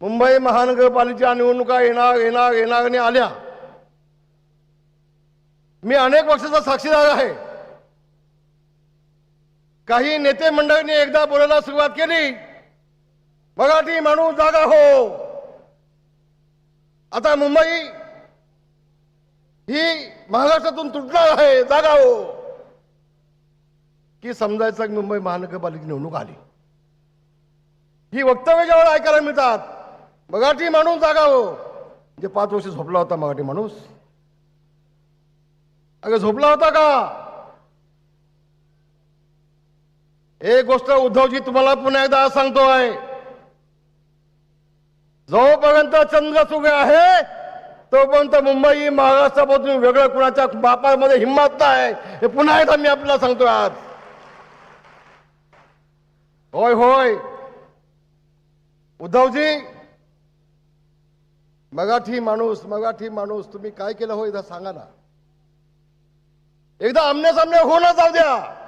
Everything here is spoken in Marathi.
मुंबई महानगरपालिकेच्या निवडणुका येणार येणार येणार आणि आल्या. मी अनेक वर्षाचा साक्षीदार आहे. काही नेते मंडळींनी एकदा बोलायला सुरुवात केली. मराठी माणूस जागा हो. आता मुंबई ही महाराष्ट्रातून तुटणार आहे. जागा हो. की समजायचं की मुंबई महानगरपालिका निवडणूक आली. ही वक्तव्य जेव्हा ऐकायला मिळतात मराठी माणूस जागा हो. म्हणजे पाच वर्ष झोपला होता मराठी माणूस. अगं झोपला होता का? एक गोष्ट उद्धवजी तुम्हाला पुन्हा एकदा सांगतो आहे जोपर्यंत चंद्र सुगे आहे तोपर्यंत मुंबई महाराष्ट्रापासून वेगळं कुणाच्या बापामध्ये हिंमत नाही. हे पुन्हा एकदा मी आपल्याला सांगतो आज. होय होय. उद्धवजी मगाठी माणूस मगाठी माणूस तुम्ही काय केलं हो? एकदा सांगा ना. एकदा आमने सामने होणं जाऊ द्या.